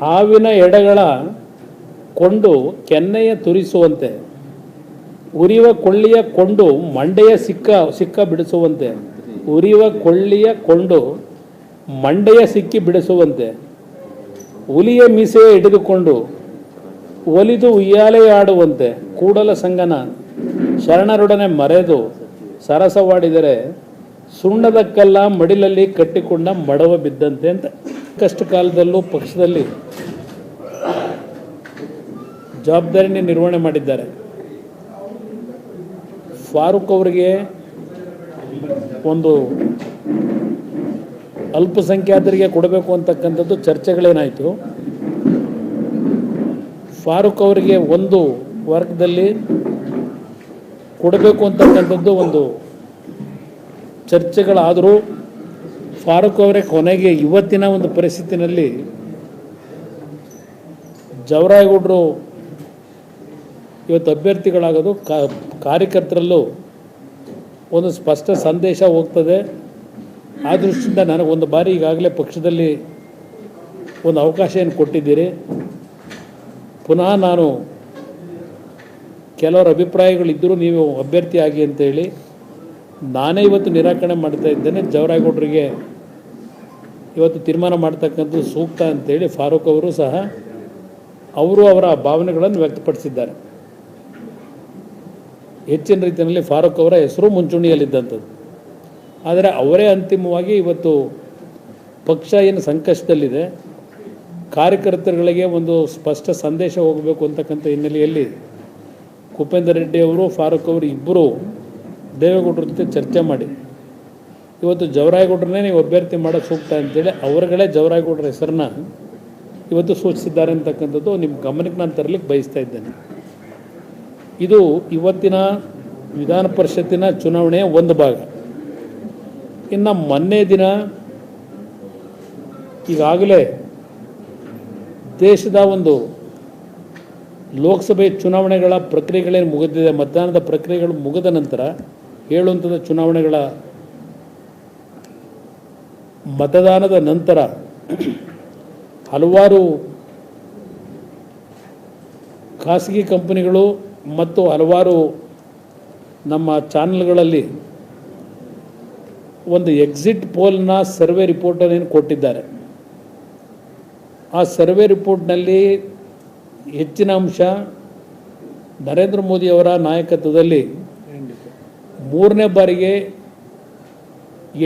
ಹಾವಿನ ಎಡೆಗಳ ಕೊಂಡು ಕೆನ್ನೆಯ ತುರಿಸುವಂತೆ ಉರಿಯುವ ಕೊಳ್ಳಿಯ ಕೊಂಡು ಮಂಡೆಯ ಸಿಕ್ಕ ಸಿಕ್ಕ ಬಿಡಿಸುವಂತೆ ಉರಿಯುವ ಕೊಳ್ಳಿಯ ಕೊಂಡು ಮಂಡೆಯ ಸಿಕ್ಕಿ ಬಿಡಿಸುವಂತೆ, ಹುಲಿಯ ಮೀಸೆಯ ಹಿಡಿದುಕೊಂಡು ಒಲಿದು ಉಯ್ಯಾಲೆಯಾಡುವಂತೆ, ಕೂಡಲ ಸಂಗನ ಶರಣರೊಡನೆ ಮರೆದು ಸರಸವಾಡಿದರೆ ಸುಣ್ಣದ ಕಲ್ಲ ಮಡಿಲಲ್ಲಿ ಕಟ್ಟಿಕೊಂಡ ಮಡವ ಬಿದ್ದಂತೆ ಅಂತ ಕಷ್ಟ ಕಾಲದಲ್ಲೂ ಪಕ್ಷದಲ್ಲಿ ಜವಾಬ್ದಾರಿನ ನಿರ್ವಹಣೆ ಮಾಡಿದ್ದಾರೆ. ಫಾರೂಕ್ ಅವರಿಗೆ ಒಂದು ಅಲ್ಪಸಂಖ್ಯಾತರಿಗೆ ಕೊಡಬೇಕು ಅಂತಕ್ಕಂಥದ್ದು ಚರ್ಚೆಗಳೇನಾಯಿತು. ಫಾರೂಕ್ ಅವರಿಗೆ ಒಂದು ವರ್ಗದಲ್ಲಿ ಕೊಡಬೇಕು ಅಂತಕ್ಕಂಥದ್ದು ಒಂದು ಚರ್ಚೆಗಳಾದರೂ ಫಾರೂಕ್ ಅವರೇ ಕೊನೆಗೆ ಇವತ್ತಿನ ಒಂದು ಪರಿಸ್ಥಿತಿನಲ್ಲಿ ಜವರಾಯಗೌಡರು ಇವತ್ತು ಅಭ್ಯರ್ಥಿಗಳಾಗೋದು ಕಾರ್ಯಕರ್ತರಲ್ಲೂ ಒಂದು ಸ್ಪಷ್ಟ ಸಂದೇಶ ಹೋಗ್ತದೆ. ಆ ದೃಷ್ಟಿಯಿಂದ ನನಗೆ ಒಂದು ಬಾರಿ ಈಗಾಗಲೇ ಪಕ್ಷದಲ್ಲಿ ಒಂದು ಅವಕಾಶ ಏನು ಕೊಟ್ಟಿದ್ದೀರಿ. ಪುನಃ ನಾನು ಕೆಲವರ ಅಭಿಪ್ರಾಯಗಳಿದ್ದರೂ ನೀವು ಅಭ್ಯರ್ಥಿಯಾಗಿ ಅಂತೇಳಿ ನಾನೇ ಇವತ್ತು ನಿರಾಕರಣೆ ಮಾಡ್ತಾ ಇದ್ದೇನೆ. ಜವರಾಯಗೌಡರಿಗೆ ಇವತ್ತು ತೀರ್ಮಾನ ಮಾಡ್ತಕ್ಕಂಥದ್ದು ಸೂಕ್ತ ಅಂತೇಳಿ ಫಾರೂಕ್ ಅವರು ಸಹ ಅವರು ಅವರ ಭಾವನೆಗಳನ್ನು ವ್ಯಕ್ತಪಡಿಸಿದ್ದಾರೆ. ಹೆಚ್ಚಿನ ರೀತಿಯಲ್ಲಿ ಫಾರೂಕ್ ಅವರ ಹೆಸರು ಮುಂಚೂಣಿಯಲ್ಲಿದ್ದಂಥದ್ದು. ಆದರೆ ಅವರೇ ಅಂತಿಮವಾಗಿ ಇವತ್ತು ಪಕ್ಷ ಏನು ಸಂಕಷ್ಟದಲ್ಲಿದೆ. ಕಾರ್ಯಕರ್ತರುಗಳಿಗೆ ಒಂದು ಸ್ಪಷ್ಟ ಸಂದೇಶ ಹೋಗಬೇಕು ಅಂತಕ್ಕಂಥ ಹಿನ್ನೆಲೆಯಲ್ಲಿ ಕುಪೇಂದ್ರ ರೆಡ್ಡಿ ಅವರು, ಫಾರೂಕ್ ಅವರು ಇಬ್ಬರು ದೇವೇಗೌಡರ ಜೊತೆ ಚರ್ಚೆ ಮಾಡಿ. ಇವತ್ತು ಜವರಾಯಗೌಡ್ರನ್ನೇ ನೀವು ಅಭ್ಯರ್ಥಿ ಮಾಡೋದು ಸೂಕ್ತ ಅಂತೇಳಿ ಅವರುಗಳೇ ಜವರಾಯಗೌಡ್ರ ಹೆಸರನ್ನ ಇವತ್ತು ಸೂಚಿಸಿದ್ದಾರೆ ಅಂತಕ್ಕಂಥದ್ದು ನಿಮ್ಮ ಗಮನಕ್ಕೆ ನಾನು ತರಲಿಕ್ಕೆ ಬಯಸ್ತಾ ಇದ್ದೇನೆ. ಇದು ಇವತ್ತಿನ ವಿಧಾನ ಪರಿಷತ್ತಿನ ಚುನಾವಣೆಯ ಒಂದು ಭಾಗ. ಇನ್ನು ಮೊನ್ನೆ ದಿನ ಈಗಾಗಲೇ ದೇಶದ ಒಂದು ಲೋಕಸಭೆ ಚುನಾವಣೆಗಳ ಪ್ರಕ್ರಿಯೆಗಳೇನು ಮುಗಿದಿದೆ, ಮತದಾನದ ಪ್ರಕ್ರಿಯೆಗಳು ಮುಗಿದ ನಂತರ ಏಳು ಹಂತದ ಚುನಾವಣೆಗಳ ಮತದಾನದ ನಂತರ ಹಲವಾರು ಖಾಸಗಿ ಕಂಪನಿಗಳು ಮತ್ತು ಹಲವಾರು ನಮ್ಮ ಚಾನಲ್ಗಳಲ್ಲಿ ಒಂದು ಎಕ್ಸಿಟ್ ಪೋಲ್ನ ಸರ್ವೆ ರಿಪೋರ್ಟನ್ನು ಕೊಟ್ಟಿದ್ದಾರೆ. ಆ ಸರ್ವೆ ರಿಪೋರ್ಟ್ನಲ್ಲಿ ಹೆಚ್ಚಿನ ಅಂಶ ನರೇಂದ್ರ ಮೋದಿಯವರ ನಾಯಕತ್ವದಲ್ಲಿ ಮೂರನೇ ಬಾರಿಗೆ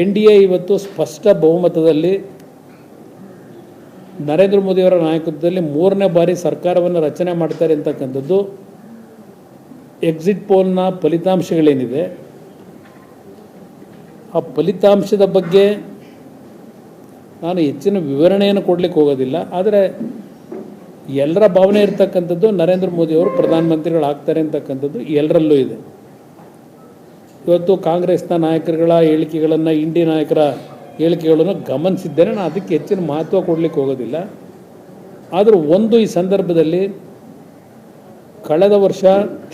ಎನ್ ಡಿ ಎ ಇವತ್ತು ಸ್ಪಷ್ಟ ಬಹುಮತದಲ್ಲಿ ನರೇಂದ್ರ ಮೋದಿಯವರ ನಾಯಕತ್ವದಲ್ಲಿ ಮೂರನೇ ಬಾರಿ ಸರ್ಕಾರವನ್ನು ರಚನೆ ಮಾಡ್ತಾರೆ ಅಂತಕ್ಕಂಥದ್ದು. ಎಕ್ಸಿಟ್ ಪೋಲ್ನ ಫಲಿತಾಂಶಗಳೇನಿದೆ? ಆ ಫಲಿತಾಂಶದ ಬಗ್ಗೆ ನಾನು ಹೆಚ್ಚಿನ ವಿವರಣೆಯನ್ನು ಕೊಡಲಿಕ್ಕೆ ಹೋಗೋದಿಲ್ಲ. ಆದರೆ ಎಲ್ಲರ ಭಾವನೆ ಇರ್ತಕ್ಕಂಥದ್ದು ನರೇಂದ್ರ ಮೋದಿಯವರು ಪ್ರಧಾನಮಂತ್ರಿಗಳಾಗ್ತಾರೆ ಅಂತಕ್ಕಂಥದ್ದು ಎಲ್ಲರಲ್ಲೂ ಇದೆ. ಇವತ್ತು ಕಾಂಗ್ರೆಸ್ನ ನಾಯಕರುಗಳ ಹೇಳಿಕೆಗಳನ್ನು ಇಂಡಿ ನಾಯಕರ ಹೇಳಿಕೆಗಳನ್ನು ಗಮನಿಸಿದ್ದೇನೆ. ನಾನು ಅದಕ್ಕೆ ಹೆಚ್ಚಿನ ಮಹತ್ವ ಕೊಡಲಿಕ್ಕೆ ಹೋಗೋದಿಲ್ಲ. ಆದರೂ ಒಂದು ಈ ಸಂದರ್ಭದಲ್ಲಿ ಕಳೆದ ವರ್ಷ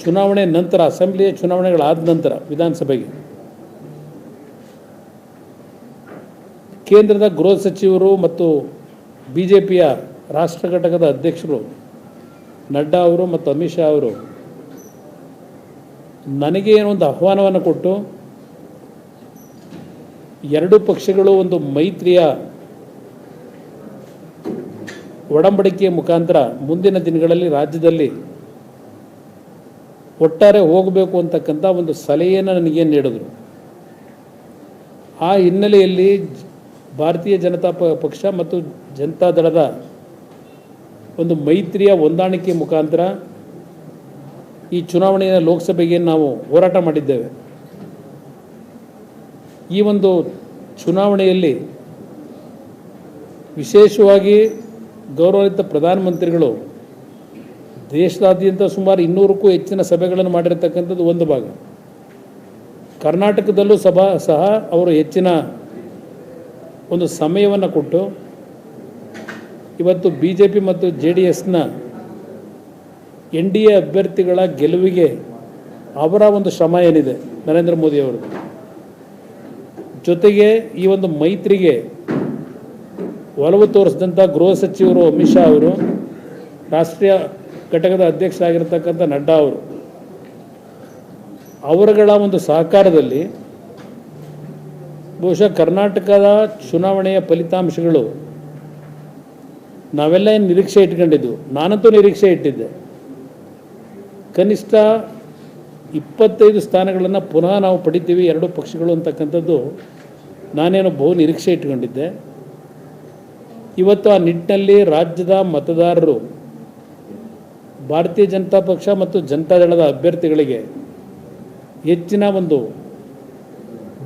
ಚುನಾವಣೆ ನಂತರ, ಅಸೆಂಬ್ಲಿಯ ಚುನಾವಣೆಗಳಾದ ನಂತರ, ವಿಧಾನಸಭೆಗೆ ಕೇಂದ್ರದ ಗೃಹ ಸಚಿವರು ಮತ್ತು ಬಿ ಜೆ ಪಿಯ ರಾಷ್ಟ್ರ ಘಟಕದ ಅಧ್ಯಕ್ಷರು ನಡ್ಡಾ ಅವರು ಮತ್ತು ಅಮಿತ್ ಶಾ ಅವರು ನನಗೆ ಒಂದು ಆಹ್ವಾನವನ್ನು ಕೊಟ್ಟು ಎರಡು ಪಕ್ಷಗಳು ಒಂದು ಮೈತ್ರಿಯ ಒಡಂಬಡಿಕೆಯ ಮುಖಾಂತರ ಮುಂದಿನ ದಿನಗಳಲ್ಲಿ ರಾಜ್ಯದಲ್ಲಿ ಒಟ್ಟಾರೆ ಹೋಗಬೇಕು ಅಂತಕ್ಕಂಥ ಒಂದು ಸಲಹೆಯನ್ನು ನನಗೇನು ನೀಡಿದ್ರು. ಆ ಹಿನ್ನೆಲೆಯಲ್ಲಿ ಭಾರತೀಯ ಜನತಾ ಪಕ್ಷ ಮತ್ತು ಜನತಾ ದಳದ ಒಂದು ಮೈತ್ರಿಯ ಹೊಂದಾಣಿಕೆ ಮುಖಾಂತರ ಈ ಚುನಾವಣೆಯ ಲೋಕಸಭೆಗೆ ನಾವು ಹೋರಾಟ ಮಾಡಿದ್ದೇವೆ. ಈ ಒಂದು ಚುನಾವಣೆಯಲ್ಲಿ ವಿಶೇಷವಾಗಿ ಗೌರವಿತ ಪ್ರಧಾನಮಂತ್ರಿಗಳು ದೇಶದಾದ್ಯಂತ ಸುಮಾರು ಇನ್ನೂರಕ್ಕೂ ಹೆಚ್ಚಿನ ಸಭೆಗಳನ್ನು ಮಾಡಿರತಕ್ಕಂಥದ್ದು ಒಂದು ಭಾಗ. ಕರ್ನಾಟಕದಲ್ಲೂ ಸಭಾ, ಸಹ ಅವರು ಹೆಚ್ಚಿನ ಒಂದು ಸಮಯವನ್ನು ಕೊಟ್ಟು ಇವತ್ತು ಬಿ ಮತ್ತು ಜೆ ಡಿ ಎಸ್ನ ಎನ್ ಡಿ ಎ ಅಭ್ಯರ್ಥಿಗಳ ಗೆಲುವಿಗೆ ಅವರ ಒಂದು ಶ್ರಮ ಏನಿದೆ? ನರೇಂದ್ರ ಮೋದಿಯವರು ಜೊತೆಗೆ ಈ ಒಂದು ಮೈತ್ರಿಗೆ ಒಲವು ತೋರಿಸಿದಂಥ ಗೃಹ ಸಚಿವರು ಅಮಿತ್ ಶಾ ಅವರು, ರಾಷ್ಟ್ರೀಯ ಘಟಕದ ಅಧ್ಯಕ್ಷರಾಗಿರ್ತಕ್ಕಂಥ ನಡ್ಡಾ ಅವರು, ಅವರುಗಳ ಒಂದು ಸಹಕಾರದಲ್ಲಿ ಬಹುಶಃ ಕರ್ನಾಟಕದ ಚುನಾವಣೆಯ ಫಲಿತಾಂಶಗಳು ನಾವೆಲ್ಲ ಏನು ನಿರೀಕ್ಷೆ ಇಟ್ಕೊಂಡಿದ್ದು? ನಾನಂತೂ ನಿರೀಕ್ಷೆ ಇಟ್ಟಿದ್ದೆ. ಕನಿಷ್ಠ ಇಪ್ಪತ್ತೈದು ಸ್ಥಾನಗಳನ್ನು ಪುನಃ ನಾವು ಪಡಿತೀವಿ, ಎರಡು ಪಕ್ಷಗಳು ಅಂತಕ್ಕಂಥದ್ದು ನಾನೇನು ಬಹು ನಿರೀಕ್ಷೆ ಇಟ್ಕೊಂಡಿದ್ದೆ. ಇವತ್ತು ಆ ನಿಟ್ಟಿನಲ್ಲಿ ರಾಜ್ಯದ ಮತದಾರರು, ಭಾರತೀಯ ಜನತಾ ಪಕ್ಷ ಮತ್ತು ಜನತಾದಳದ ಅಭ್ಯರ್ಥಿಗಳಿಗೆ ಹೆಚ್ಚಿನ ಒಂದು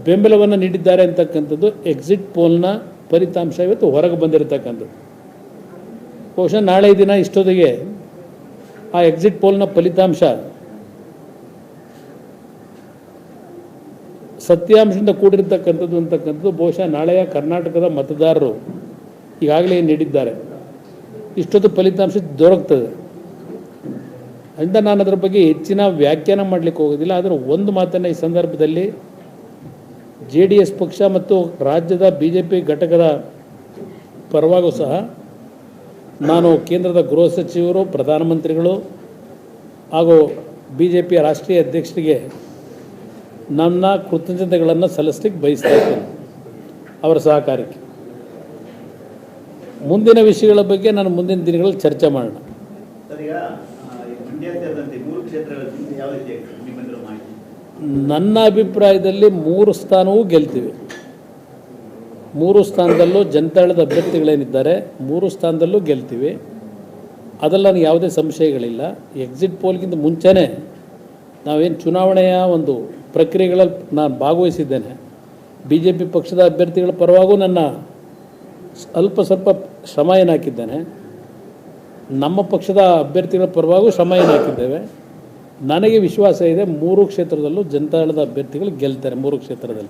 ಬೆಂಬಲವನ್ನು ನೀಡಿದ್ದಾರೆ ಅಂತಕ್ಕಂಥದ್ದು ಎಕ್ಸಿಟ್ ಪೋಲ್ನ ಫಲಿತಾಂಶ ಇವತ್ತು ಹೊರಗೆ ಬಂದಿರತಕ್ಕಂಥದ್ದು. ಬಹುಶಃ ನಾಳೆ ದಿನ ಇಷ್ಟೊತ್ತಿಗೆ ಆ ಎಕ್ಸಿಟ್ ಪೋಲ್ನ ಫಲಿತಾಂಶ. ಸತ್ಯಾಂಶದಿಂದ ಕೂಡಿರ್ತಕ್ಕಂಥದ್ದು ಅಂತಕ್ಕಂಥದ್ದು ಬಹುಶಃ ನಾಳೆಯ ಕರ್ನಾಟಕದ ಮತದಾರರು ಈಗಾಗಲೇ ನೀಡಿದ್ದಾರೆ. ಇಷ್ಟೊತ್ತು ಫಲಿತಾಂಶ ದೊರಕ್ತದೆ. ಅಂತ ನಾನು ಅದರ ಬಗ್ಗೆ ಹೆಚ್ಚಿನ ವ್ಯಾಖ್ಯಾನ ಮಾಡಲಿಕ್ಕೆ ಹೋಗೋದಿಲ್ಲ, ಆದರೆ ಒಂದು ಮಾತನ್ನು ಈ ಸಂದರ್ಭದಲ್ಲಿ ಜೆ ಪಕ್ಷ ಮತ್ತು ರಾಜ್ಯದ ಬಿ ಘಟಕದ ಪರವಾಗೂ ಸಹ ನಾನು ಕೇಂದ್ರದ ಗೃಹ ಸಚಿವರು ಪ್ರಧಾನಮಂತ್ರಿಗಳು ಹಾಗೂ ಬಿ ಜೆ ಪಿಯ ರಾಷ್ಟ್ರೀಯ ಅಧ್ಯಕ್ಷರಿಗೆ ನನ್ನ ಕೃತಜ್ಞತೆಗಳನ್ನು ಸಲ್ಲಿಸ್ಲಿಕ್ಕೆ ಬಯಸ್ತಾ ಇದ್ದೇನೆ ಅವರ ಸಹಕಾರಕ್ಕೆ. ಮುಂದಿನ ವಿಷಯಗಳ ಬಗ್ಗೆ ನಾನು ಮುಂದಿನ ದಿನಗಳಲ್ಲಿ ಚರ್ಚೆ ಮಾಡೋಣ. ನನ್ನ ಅಭಿಪ್ರಾಯದಲ್ಲಿ ಮೂರು ಸ್ಥಾನವೂ ಗೆಲ್ತೀವಿ. ಮೂರು ಸ್ಥಾನದಲ್ಲೂ ಜನತಾಳದ ಅಭ್ಯರ್ಥಿಗಳೇನಿದ್ದಾರೆ, ಮೂರು ಸ್ಥಾನದಲ್ಲೂ ಗೆಲ್ತೀವಿ. ಅದೆಲ್ಲ ನನಗೆ ಯಾವುದೇ ಸಂಶಯಗಳಿಲ್ಲ. ಎಕ್ಸಿಟ್ ಪೋಲ್ಗಿಂತ ಮುಂಚೆನೇ ನಾವೇನು ಚುನಾವಣೆಯ ಒಂದು ಪ್ರಕ್ರಿಯೆಗಳಲ್ಲಿ ನಾನು ಭಾಗವಹಿಸಿದ್ದೇನೆ. ಬಿ ಜೆ ಪಿ ಪಕ್ಷದ ಅಭ್ಯರ್ಥಿಗಳ ಪರವಾಗೂ ನನ್ನ ಅಲ್ಪ ಸ್ವಲ್ಪ ಶ್ರಮ ಏನು ಹಾಕಿದ್ದೇನೆ ನಮ್ಮ ಪಕ್ಷದ ಅಭ್ಯರ್ಥಿಗಳ ಪರವಾಗೂ ಶ್ರಮ ಏನು ಹಾಕಿದ್ದೇವೆ ನನಗೆ ವಿಶ್ವಾಸ ಇದೆ ಮೂರು ಕ್ಷೇತ್ರದಲ್ಲೂ ಜನತಾದಳದ ಅಭ್ಯರ್ಥಿಗಳು ಗೆಲ್ತಾರೆ ಮೂರು ಕ್ಷೇತ್ರದಲ್ಲಿ.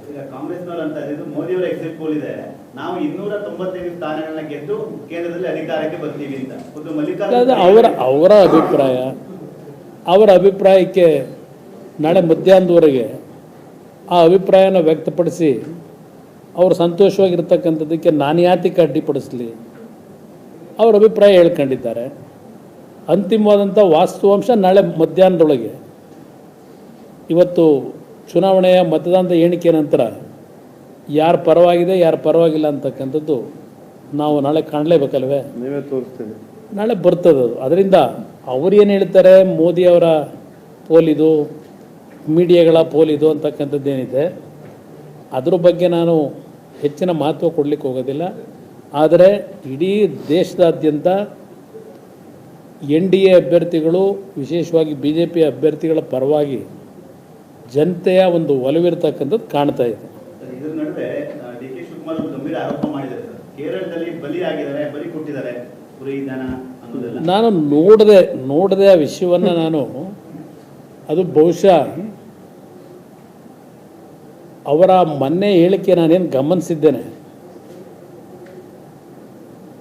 ಅವರ ಅವರ ಅಭಿಪ್ರಾಯ. ಅವರ ಅಭಿಪ್ರಾಯಕ್ಕೆ ನಾಳೆ ಮಧ್ಯಾಹ್ನದವರೆಗೆ ಆ ಅಭಿಪ್ರಾಯನ ವ್ಯಕ್ತಪಡಿಸಿ ಅವರು ಸಂತೋಷವಾಗಿರ್ತಕ್ಕಂಥದ್ದಕ್ಕೆ ನಾನು ಯಾತಕ್ಕೆ ಅಡ್ಡಿಪಡಿಸಲಿ? ಅವ್ರ ಅಭಿಪ್ರಾಯ ಹೇಳ್ಕೊಂಡಿದ್ದಾರೆ. ಅಂತಿಮವಾದಂಥ ವಾಸ್ತವಾಂಶ ನಾಳೆ ಮಧ್ಯಾಹ್ನದೊಳಗೆ. ಇವತ್ತು ಚುನಾವಣೆಯ ಮತದಾನದ ಎಣಿಕೆ ನಂತರ ಯಾರು ಪರವಾಗಿದೆ ಯಾರು ಪರವಾಗಿಲ್ಲ ಅಂತಕ್ಕಂಥದ್ದು ನಾವು ನಾಳೆ ಕಾಣಲೇಬೇಕಲ್ವೇ? ನೀವೇ ತೋರಿಸ್ತೀವಿ ನಾಳೆ ಬರ್ತದೆ ಅದು. ಅದರಿಂದ ಅವ್ರು ಏನು ಹೇಳ್ತಾರೆ ಮೋದಿಯವರ ಪೋಲಿದು ಮೀಡಿಯಾಗಳ ಪೋಲಿದು ಅಂತಕ್ಕಂಥದ್ದೇನಿದೆ ಅದ್ರ ಬಗ್ಗೆ ನಾನು ಹೆಚ್ಚಿನ ಮಹತ್ವ ಕೊಡಲಿಕ್ಕೆ ಹೋಗೋದಿಲ್ಲ. ಆದರೆ ಇಡೀ ದೇಶದಾದ್ಯಂತ ಎನ್ ಡಿ ಎ ಅಭ್ಯರ್ಥಿಗಳು ವಿಶೇಷವಾಗಿ ಬಿ ಜೆ ಪಿ ಅಭ್ಯರ್ಥಿಗಳ ಪರವಾಗಿ ಜನತೆಯ ಒಂದು ಒಲವಿರ್ತಕ್ಕಂಥದ್ದು ಕಾಣ್ತಾ ಇದೆ. ನಾನು ನೋಡದೆ ನೋಡದೆ ಆ ವಿಷಯವನ್ನು ನಾನು. ಅದು ಬಹುಶಃ ಅವರ ಮೊನ್ನೆ ಹೇಳಿಕೆ ನಾನೇನು ಗಮನಿಸಿದ್ದೇನೆ.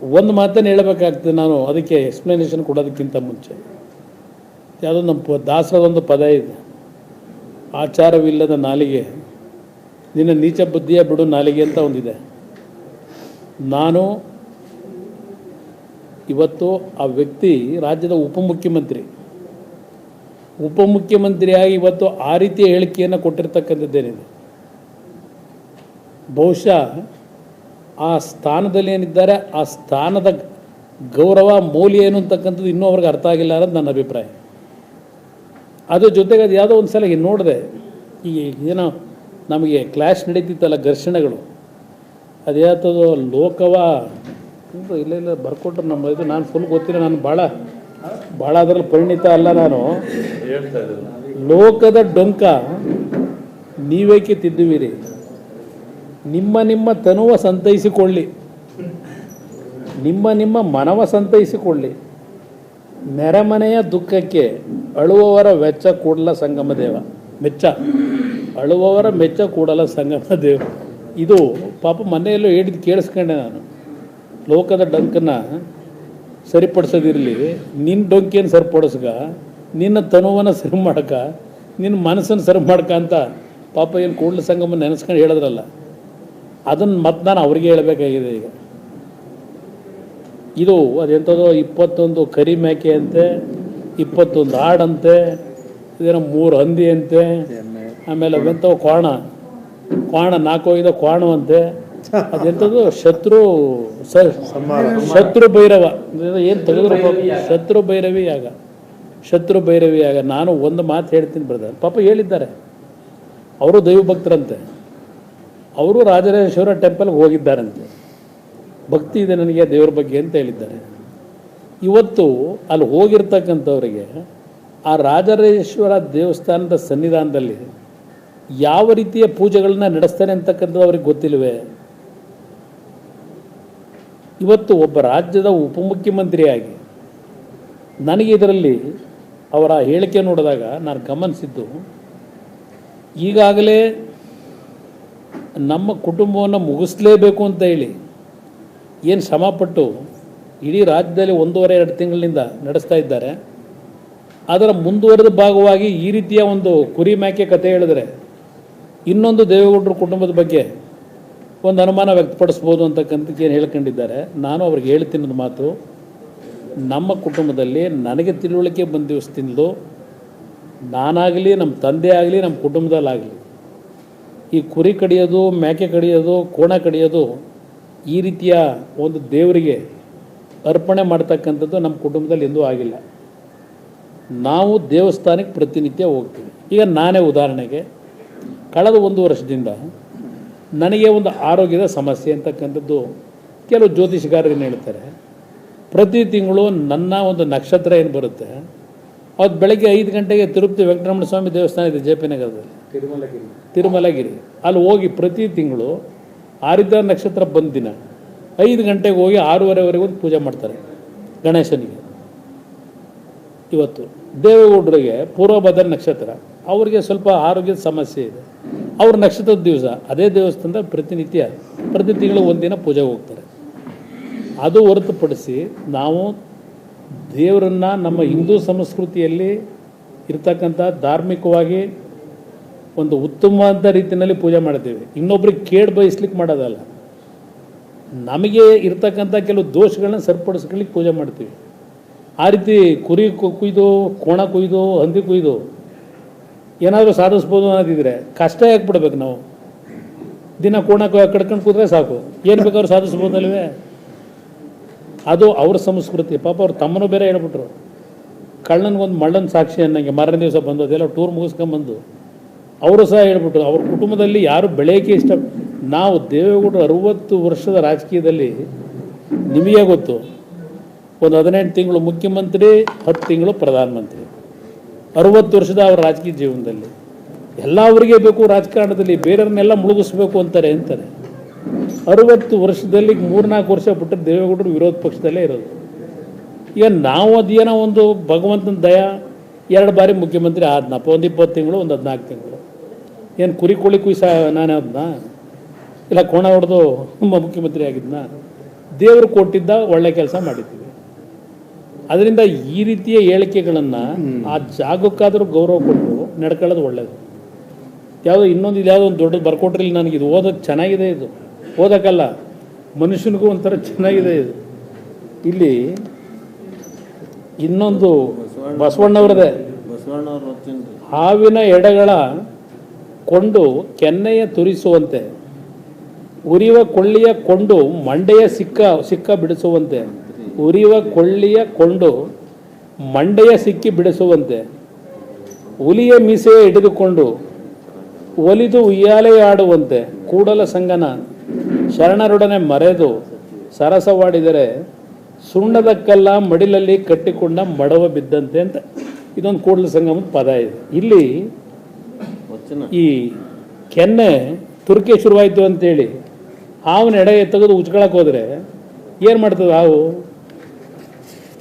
ಒಂದು ಮಾತನ್ನು ಹೇಳಬೇಕಾಗ್ತದೆ ನಾನು, ಅದಕ್ಕೆ ಎಕ್ಸ್ಪ್ಲನೇಷನ್ ಕೊಡೋದಕ್ಕಿಂತ ಮುಂಚೆ. ಯಾವುದೋ ನಮ್ಮ ಪ ದಾಸರದೊಂದು ಪದ ಇದೆ. ಆಚಾರವಿಲ್ಲದ ನಾಲಿಗೆ, ನಿನ್ನ ನೀಚ ಬುದ್ಧಿಯ ಬಿಡು ನಾಲಿಗೆ ಅಂತ ಒಂದಿದೆ. ನಾನು, ಇವತ್ತು ಆ ವ್ಯಕ್ತಿ ರಾಜ್ಯದ ಉಪಮುಖ್ಯಮಂತ್ರಿ. ಉಪಮುಖ್ಯಮಂತ್ರಿಯಾಗಿ ಇವತ್ತು ಆ ರೀತಿಯ ಹೇಳಿಕೆಯನ್ನು ಕೊಟ್ಟಿರ್ತಕ್ಕಂಥದ್ದೇನಿದೆ. ಬಹುಶಃ ಆ ಸ್ಥಾನದಲ್ಲಿ ಏನಿದ್ದಾರೆ ಆ ಸ್ಥಾನದ ಗೌರವ ಮೌಲ್ಯ ಏನು ಅಂತಕ್ಕಂಥದ್ದು ಇನ್ನೂ ಅವ್ರಿಗೆ ಅರ್ಥ ಆಗಿಲ್ಲ ಅನ್ನೋದು ನನ್ನ ಅಭಿಪ್ರಾಯ. ಅದ್ರ ಜೊತೆಗೆ ಅದು ಯಾವುದೋ ಒಂದು ಸಲ ನೋಡಿದೆ ಈ ಏನೋ ನಮಗೆ ಕ್ಲಾಶ್ ನಡೀತಿತ್ತಲ್ಲ ಘರ್ಷಣೆಗಳು. ಅದ್ಯಾತದು ಲೋಕವ ಅಂತ ಇಲ್ಲ ಇಲ್ಲ ಬರ್ಕೊಟ್ರೆ ನಮ್ಮ ಇದು ನಾನು ಫುಲ್ ಗೊತ್ತಿಲ್ಲ ನಾನು ಭಾಳ ಭಾಳ ಅದರಲ್ಲಿ ಪರಿಣಿತ ಅಲ್ಲ ನಾನು. ಲೋಕದ ಡೊಂಕ ನೀವೇಕೆ ತಿದ್ದುವಿರಿ? ನಿಮ್ಮ ನಿಮ್ಮ ತನುವ ಸಂತೈಸಿಕೊಳ್ಳಿ. ನಿಮ್ಮ ನಿಮ್ಮ ಮನವ ಸಂತೈಸಿಕೊಳ್ಳಿ. ನೆರೆಮನೆಯ ದುಃಖಕ್ಕೆ ಅಳುವವರ ವೆಚ್ಚ ಕೂಡಲ ಸಂಗಮ ದೇವ. ಮೆಚ್ಚ. ಅಳುವವರ ಮೆಚ್ಚ ಕೂಡಲ ಸಂಗಮ ದೇವ. ಇದು ಪಾಪ ಮನೆಯಲ್ಲೂ ಹೇಳಿದ್ದು ಕೇಳಿಸ್ಕೊಂಡೆ ನಾನು. ಲೋಕದ ಡಂಕನ್ನು ಸರಿಪಡಿಸೋದಿರಲಿ. ನಿನ್ನ ಡೊಂಕಿಯನ್ನು ಸರಿಪಡಿಸ್ಗ. ನಿನ್ನ ತನುವನ್ನು ಸರಿ ಮಾಡಕ. ನಿನ್ನ ಮನಸ್ಸನ್ನು ಸರಿ ಮಾಡ್ಕ ಅಂತ ಪಾಪ ಏನು ಕೂಡಲ ಸಂಗಮ ನೆನೆಸ್ಕೊಂಡು ಹೇಳಿದ್ರಲ್ಲ. ಅದನ್ನು ಮತ್ತೆ ನಾನು ಅವ್ರಿಗೆ ಹೇಳಬೇಕಾಗಿದೆ ಈಗ. ಇದು ಅದೆಂಥದೋ ಇಪ್ಪತ್ತೊಂದು ಕರಿ ಮೇಕೆ ಅಂತೆ, ಇಪ್ಪತ್ತೊಂದು ಆಡಂತೆ ಇದೇನೋ ಮೂರು ಹಂದಿ ಅಂತೆ, ಆಮೇಲೆ ಅದೆಂಥವು ಕ್ವಾಣ. ಕ್ವಾಣ ನಾಲ್ಕು ಕ್ವಾಣ ಅಂತೆ. ಅದೆಂಥದ್ದು ಶತ್ರು ಶತ್ರು ಭೈರವ. ಏನು ತೆಗೆದ್ರು ಶತ್ರು ಭೈರವಿ ಆಗ ಶತ್ರು ಭೈರವಿ ಆಗ ನಾನು ಒಂದು ಮಾತು ಹೇಳ್ತೀನಿ ಬ್ರದರ್ ಪಾಪ ಹೇಳಿದ್ದಾರೆ. ಅವರು ದೈವ ಭಕ್ತರಂತೆ ಅವರು ರಾಜರಾಜೇಶ್ವರ ಟೆಂಪಲ್ಗೆ ಹೋಗಿದ್ದಾರಂತೆ. ಭಕ್ತಿ ಇದೆ ನನಗೆ ದೇವ್ರ ಬಗ್ಗೆ ಅಂತ ಹೇಳಿದ್ದಾರೆ. ಇವತ್ತು ಅಲ್ಲಿ ಹೋಗಿರ್ತಕ್ಕಂಥವ್ರಿಗೆ ಆ ರಾಜರಾಜೇಶ್ವರ ದೇವಸ್ಥಾನದ ಸನ್ನಿಧಾನದಲ್ಲಿ ಯಾವ ರೀತಿಯ ಪೂಜೆಗಳನ್ನ ನಡೆಸ್ತಾರೆ ಅಂತಕ್ಕಂಥದ್ದು ಅವ್ರಿಗೆ ಗೊತ್ತಿಲ್ವೇ ಇವತ್ತು ಒಬ್ಬ ರಾಜ್ಯದ ಉಪಮುಖ್ಯಮಂತ್ರಿಯಾಗಿ ನನಗೆ ಇದರಲ್ಲಿ ಅವರ ಹೇಳಿಕೆ ನೋಡಿದಾಗ ನಾನು ಗಮನಿಸಿದ್ದು, ಈಗಾಗಲೇ ನಮ್ಮ ಕುಟುಂಬವನ್ನು ಮುಗಿಸ್ಲೇಬೇಕು ಅಂತ ಹೇಳಿ ಏನು ಶ್ರಮಪಟ್ಟು ಇಡೀ ರಾಜ್ಯದಲ್ಲಿ ಒಂದೂವರೆ, ಎರಡು ತಿಂಗಳಿನಿಂದ ನಡೆಸ್ತಾ ಇದ್ದಾರೆ. ಅದರ ಮುಂದುವರೆದ ಭಾಗವಾಗಿ ಈ ರೀತಿಯ ಒಂದು ಕುರಿ ಮ್ಯಾಕೆ ಕಥೆ ಹೇಳಿದ್ರೆ ಇನ್ನೊಂದು ದೇವೇಗೌಡರ ಕುಟುಂಬದ ಬಗ್ಗೆ ಒಂದು ಅನುಮಾನ ವ್ಯಕ್ತಪಡಿಸ್ಬೋದು ಅಂತಕ್ಕಂಥದ್ದು ಏನು ಹೇಳ್ಕೊಂಡಿದ್ದಾರೆ. ನಾನು ಅವ್ರಿಗೆ ಹೇಳ್ತೀನಿ ಒಂದು ಮಾತು. ನಮ್ಮ ಕುಟುಂಬದಲ್ಲಿ ನನಗೆ ತಿಳುವಳಿಕೆ ಬಂದ ನಾನಾಗಲಿ, ನಮ್ಮ ತಂದೆ ಆಗಲಿ, ನಮ್ಮ ಕುಟುಂಬದಲ್ಲಾಗಲಿ ಈ ಕುರಿ ಕಡಿಯೋದು, ಮೇಕೆ ಕಡಿಯೋದು, ಕೋಣ ಕಡಿಯೋದು ಈ ರೀತಿಯ ಒಂದು ದೇವರಿಗೆ ಅರ್ಪಣೆ ಮಾಡ್ತಕ್ಕಂಥದ್ದು ನಮ್ಮ ಕುಟುಂಬದಲ್ಲಿ ಎಂದೂ ಆಗಿಲ್ಲ. ನಾವು ದೇವಸ್ಥಾನಕ್ಕೆ ಪ್ರತಿನಿತ್ಯ ಹೋಗ್ತೀವಿ. ಈಗ ನಾನೇ ಉದಾಹರಣೆಗೆ, ಕಳೆದ ಒಂದು ವರ್ಷದಿಂದ ನನಗೆ ಒಂದು ಆರೋಗ್ಯದ ಸಮಸ್ಯೆ ಅಂತಕ್ಕಂಥದ್ದು ಕೆಲವು ಜ್ಯೋತಿಷಗಾರರು ಏನು ಹೇಳ್ತಾರೆ, ಪ್ರತಿ ತಿಂಗಳು ನನ್ನ ಒಂದು ನಕ್ಷತ್ರ ಏನು ಬರುತ್ತೆ, ಅದು ಬೆಳಗ್ಗೆ ಐದು ಗಂಟೆಗೆ ತಿರುಪತಿ ವೆಂಕಟರಮಣ ಸ್ವಾಮಿ ದೇವಸ್ಥಾನ ಇದೆ ಜೆ ಪಿ ನಗರದಲ್ಲಿ. ತಿರುಮಲಗಿರಿ. ಅಲ್ಲಿ ಹೋಗಿ ಪ್ರತಿ ತಿಂಗಳು ಆರಿದ್ರ ನಕ್ಷತ್ರ ಬಂದ ದಿನ ಐದು ಗಂಟೆಗೆ ಹೋಗಿ ಆರೂವರೆವರೆಗೂ ಒಂದು ಪೂಜೆ ಮಾಡ್ತಾರೆ ಗಣೇಶನಿಗೆ. ಇವತ್ತು ದೇವೇಗೌಡರಿಗೆ ಪೂರ್ವಭದ್ರ ನಕ್ಷತ್ರ, ಅವರಿಗೆ ಸ್ವಲ್ಪ ಆರೋಗ್ಯದ ಸಮಸ್ಯೆ ಇದೆ. ಅವ್ರ ನಕ್ಷತ್ರದ ದಿವಸ ಅದೇ ದೇವಸ್ಥಾನದ ಪ್ರತಿನಿತ್ಯ ಪ್ರತಿ ತಿಂಗಳು ಒಂದಿನ ಪೂಜೆಗೆ ಹೋಗ್ತಾರೆ. ಅದು ಹೊರತುಪಡಿಸಿ ನಾವು ದೇವರನ್ನು ನಮ್ಮ ಹಿಂದೂ ಸಂಸ್ಕೃತಿಯಲ್ಲಿ ಇರ್ತಕ್ಕಂಥ ಧಾರ್ಮಿಕವಾಗಿ ಒಂದು ಉತ್ತಮವಾದ ರೀತಿಯಲ್ಲಿ ಪೂಜೆ ಮಾಡ್ತೀವಿ. ಇನ್ನೊಬ್ರಿಗೆ ಕೇಳಿ ಬಯಸ್ಲಿಕ್ಕೆ ಮಾಡೋದಲ್ಲ. ನಮಗೆ ಇರ್ತಕ್ಕಂಥ ಕೆಲವು ದೋಷಗಳನ್ನ ಸರಿಪಡಿಸ್ಕೊಳ್ಳಿಕ್ಕೆ ಪೂಜೆ ಮಾಡ್ತೀವಿ. ಆ ರೀತಿ ಕುರಿ ಕುಯ್ದು, ಕೋಣ ಕುಯ್ದು, ಹಂದಿ ಕುಯ್ದು ಏನಾದರೂ ಸಾಧಿಸ್ಬೋದು ಅನ್ನೋದಿದ್ರೆ ಕಷ್ಟ ಯಾಕೆ ಬಿಡ್ಬೇಕು ನಾವು. ದಿನ ಕೋಣ ಕಡ್ಕೊಂಡು ಕೂತ್ರೆ ಸಾಕು. ಏನು ಬೇಕಾದ್ರೂ ಸಾಧಿಸ್ಬೋದಲ್ವೇ? ಅದು ಅವ್ರ ಸಂಸ್ಕೃತಿ. ಪಾಪ ಅವ್ರ ತಮ್ಮನೂ ಬೇರೆ ಹೇಳ್ಬಿಟ್ರು. ಕಳ್ಳನಿಗೊಂದು ಮಳ್ಳನ ಸಾಕ್ಷಿ ಅನ್ನಂಗೆ ಮಾರನೇ ದಿವಸ ಬಂದು ಅದೆಲ್ಲ ಟೂರ್ ಮುಗಿಸ್ಕೊಂಬಂದು. ಅವರು ಸಹ ಹೇಳ್ಬಿಟ್ಟು, ಅವ್ರ ಕುಟುಂಬದಲ್ಲಿ ಯಾರು ಬೆಳೆಯೋಕ್ಕೆ ಇಷ್ಟ, ನಾವು ದೇವೇಗೌಡರು ಅರುವತ್ತು ವರ್ಷದ ರಾಜಕೀಯದಲ್ಲಿ ನಿಮಗೆ ಗೊತ್ತು, ಒಂದು ಹದಿನೆಂಟು ತಿಂಗಳು ಮುಖ್ಯಮಂತ್ರಿ, ಹತ್ತು ತಿಂಗಳು ಪ್ರಧಾನಮಂತ್ರಿ. ಅರುವತ್ತು ವರ್ಷದ ಅವರ ರಾಜಕೀಯ ಜೀವನದಲ್ಲಿ. ಎಲ್ಲ ಅವರಿಗೆ ಬೇಕು ರಾಜಕಾರಣದಲ್ಲಿ, ಬೇರೆಯವ್ರನ್ನೆಲ್ಲ ಮುಳುಗಿಸ್ಬೇಕು ಅಂತಾರೆ ಅಂತಾರೆ. ಅರುವತ್ತು ವರ್ಷದಲ್ಲಿ ಮೂರ್ನಾಲ್ಕು ವರ್ಷ ಬಿಟ್ಟರೆ ದೇವೇಗೌಡರು ವಿರೋಧ ಪಕ್ಷದಲ್ಲೇ ಇರೋದು. ಈಗ ನಾವು ಅದೇನೋ ಒಂದು ಭಗವಂತನ ದಯ, ಎರಡು ಬಾರಿ ಮುಖ್ಯಮಂತ್ರಿ ಆದ್ನಪ್ಪ, ಒಂದು ಇಪ್ಪತ್ತು ತಿಂಗಳು, ಒಂದು ಹದಿನಾಲ್ಕು ತಿಂಗಳು. ಏನು ಕುರಿ ಕೋಳಿ ಕುಯ್ಸ ನಾನು ಅದನ್ನ ಇಲ್ಲ ಕೋಣ ಹೊಡೆದು ಮುಖ್ಯಮಂತ್ರಿ ಆಗಿದ್ನ? ದೇವರು ಕೊಟ್ಟಿದ್ದ ಒಳ್ಳೆ ಕೆಲಸ ಮಾಡಿದ್ದೀವಿ ಅದರಿಂದ ಈ ರೀತಿಯ ಹೇಳಿಕೆಗಳನ್ನು ಆ ಜಾಗಕ್ಕಾದರೂ ಗೌರವ ಕೊಟ್ಟು ನಡ್ಕೊಳ್ಳೋದು ಒಳ್ಳೇದು. ಯಾವುದೋ ಇನ್ನೊಂದು ಇದು ಯಾವುದೋ ಒಂದು ದೊಡ್ಡದು ಬರ್ಕೊಟ್ರಿಲ್ಲ ನನಗೆ ಇದು ಓದೋಕ್ಕೆ ಚೆನ್ನಾಗಿದೆ ಇದು. ಓದೋಕ್ಕಲ್ಲ ಮನುಷ್ಯನಿಗೂ ಒಂಥರ ಚೆನ್ನಾಗಿದೆ ಇದು. ಇಲ್ಲಿ ಇನ್ನೊಂದು ಬಸವಣ್ಣವ್ರದೇ. ಬಸವಣ್ಣವ್ರ ಹಾವಿನ ಎಡೆಗಳ ಕೊಂಡು ಕೆನ್ನೆಯ ತುರಿಸುವಂತೆ, ಉರಿವ ಕೊಳ್ಳಿಯ ಕೊಂಡು ಮಂಡೆಯ ಸಿಕ್ಕ ಸಿಕ್ಕ ಬಿಡಿಸುವಂತೆ, ಉರಿವ ಕೊಳ್ಳಿಯ ಕೊಂಡು ಮಂಡೆಯ ಸಿಕ್ಕಿ ಬಿಡಿಸುವಂತೆ, ಹುಲಿಯ ಮೀಸೆಯ ಹಿಡಿದುಕೊಂಡು ಒಲಿದು ಉಯ್ಯಾಲೆ ಆಡುವಂತೆ ಕೂಡಲ ಸಂಗನ ಶರಣರೊಡನೆ ಮರೆದು ಸರಸವಾಡಿದರೆ ಸುಣ್ಣದ ಕಲ್ಲ ಮಡಿಲಲ್ಲಿ ಕಟ್ಟಿಕೊಂಡ ಮಡವ ಬಿದ್ದಂತೆ ಅಂತ ಇದೊಂದು ಕೂಡಲ ಸಂಗಮದ ಪದ ಇದೆ. ಇಲ್ಲಿ ಈ ಕೆನ್ನೆ ತುರ್ಕೆ ಶುರುವಾಯಿತು ಅಂತೇಳಿ ಹಾವಿನ ಎಡೆಗೆ ತೆಗೆದು ಉಚ್ಕೊಳಕ್ಕೆ ಹೋದರೆ ಏನು ಮಾಡ್ತದೆ ಹಾವು?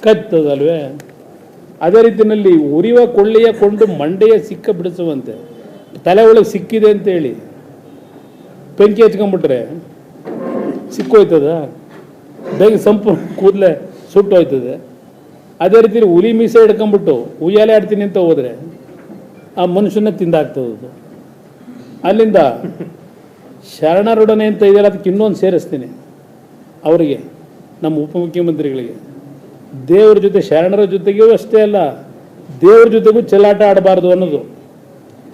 ಕತ್ತದಲ್ವೇ? ಅದೇ ರೀತಿಯಲ್ಲಿ ಉರಿಯುವ ಕೊಳ್ಳೆಯ ಕೊಂಡು ಮಂಡೆಯ ಸಿಕ್ಕ ಬಿಡಿಸುವಂತೆ, ತಲೆ ಒಳಗೆ ಸಿಕ್ಕಿದೆ ಅಂತೇಳಿ ಬೆಂಕಿ ಹಚ್ಕೊಂಡ್ಬಿಟ್ರೆ ಸಿಕ್ಕೋಯ್ತದ? ಬೆಂಕಿ ಸಂಪೂರ್ಣ ಕೂದಲೆ ಸುಟ್ಟು ಹೋಯ್ತದೆ ಅದೇ ರೀತಿ ಹುಲಿ ಮೀಸೆ ಹಿಡ್ಕೊಂಬಿಟ್ಟು ಉಯ್ಯಾಲೆ ಆಡ್ತೀನಿ ಅಂತ ಹೋದರೆ ಆ ಮನುಷ್ಯನ ತಿಂದಾಗ್ತದದು ಅಲ್ಲಿಂದ ಶರಣರೊಡನೆ ಅಂತ ಇದೆಯಲ್ಲ ಅದಕ್ಕೆ ಇನ್ನೊಂದು ಸೇರಿಸ್ತೀನಿ. ಅವರಿಗೆ, ನಮ್ಮ ಉಪಮುಖ್ಯಮಂತ್ರಿಗಳಿಗೆ ದೇವ್ರ ಜೊತೆ, ಶರಣರ ಜೊತೆಗೂ ಅಷ್ಟೇ ಅಲ್ಲ, ದೇವ್ರ ಜೊತೆಗೂ ಚೆಲ್ಲಾಟ ಆಡಬಾರ್ದು ಅನ್ನೋದು.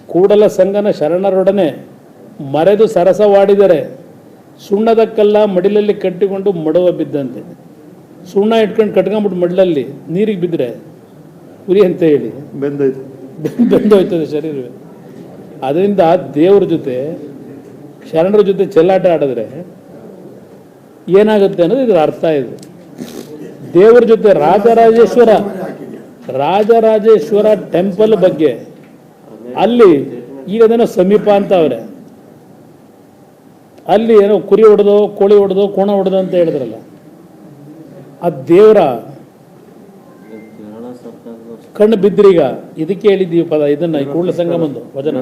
ಕೂಡಲ ಸಂಗನ ಶರಣರೊಡನೆ ಮರೆದು ಸರಸವಾಡಿದರೆ ಸುಣ್ಣದ ಕಲ್ಲ ಮಡಿಲಲ್ಲಿ ಕಟ್ಟಿಕೊಂಡು ಮಡುವ ಬಿದ್ದಂತೆ. ಸುಣ್ಣ ಇಟ್ಕೊಂಡು ಕಟ್ಕೊಂಬಿಟ್ಟು ಮಡಲಲ್ಲಿ ನೀರಿಗೆ ಬಿದ್ದರೆ ಉರಿ ಅಂತ ಹೇಳಿ. ಬೆಂದೋಯ್ತು. ಬೆಂದೋಯ್ತದೆ ಶರೀರವೇ. ಅದರಿಂದ ದೇವ್ರ ಜೊತೆ, ಶರಣರ ಜೊತೆ ಚೆಲ್ಲಾಟ ಆಡಿದ್ರೆ ಏನಾಗುತ್ತೆ ಅನ್ನೋದು ಇದರ ಅರ್ಥ ಇದು. ದೇವ್ರ ಜೊತೆ ರಾಜರಾಜೇಶ್ವರ ರಾಜರಾಜೇಶ್ವರ ಟೆಂಪಲ್ ಬಗ್ಗೆ ಅಲ್ಲಿ ಈಗ ಅದೇನೋ ಸಮೀಪ ಅಂತ ಅವ್ರೆ. ಅಲ್ಲಿ ಏನೋ ಕುರಿ ಹೊಡೆದೋ, ಕೋಳಿ ಹೊಡೆದೋ, ಕೋಣ ಹೊಡೆದೋ ಅಂತ ಹೇಳಿದ್ರಲ್ಲ. ಆ ದೇವರ ಕಣ್ಣು ಬಿದ್ದ್ರೀಗ ಇದಕ್ಕೆ ಹೇಳಿದ್ದೀವಿ ಪದ. ಇದನ್ನ ಈ ಕೂಡಲ ಸಂಗಮಂದು ವಚನ.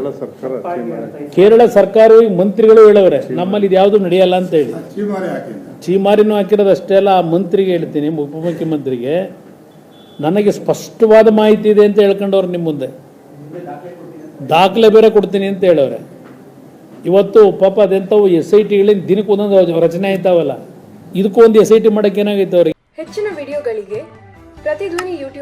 ಕೇರಳ ಸರ್ಕಾರವು ಮಂತ್ರಿಗಳು ಹೇಳವ್ರೆ. ನಮ್ಮಲ್ಲಿ ಇದು ಯಾವುದು ನಡೆಯಲ್ಲ ಅಂತ ಹೇಳಿ. ಚೀಮಾರಿನೂ ಹಾಕಿರೋದು ಅಷ್ಟೇ ಅಲ್ಲ. ಆ ಮಂತ್ರಿಗೆ ಹೇಳ್ತೀನಿ ಉಪಮುಖ್ಯಮಂತ್ರಿಗೆ. ನನಗೆ ಸ್ಪಷ್ಟವಾದ ಮಾಹಿತಿ ಇದೆ ಅಂತ ಹೇಳ್ಕೊಂಡವ್ರು ನಿಮ್ಮ ಮುಂದೆ. ದಾಖಲೆ ಬೇರೆ ಕೊಡ್ತೀನಿ ಅಂತ ಹೇಳವ್ರೆ. ಇವತ್ತು ಪಾಪ ಅದೆಂಥವು ಎಸ್ ಐ ಟಿಗಳಿಂದ ದಿನಕ್ಕೆ ಒಂದೊಂದು ರಚನೆ ಆಯ್ತಾವಲ್ಲ. ಇದಕ್ಕೂ ಒಂದು ಎಸ್ ಐ ಟಿ ಮಾಡೋಕೆ ಏನಾಗೈತೆ ಅವ್ರಿಗೆ? ಹೆಚ್ಚಿನ ವಿಡಿಯೋಗಳಿಗೆ ಪ್ರತಿಧ್ವನಿ ಯೂಟ್ಯೂಬ್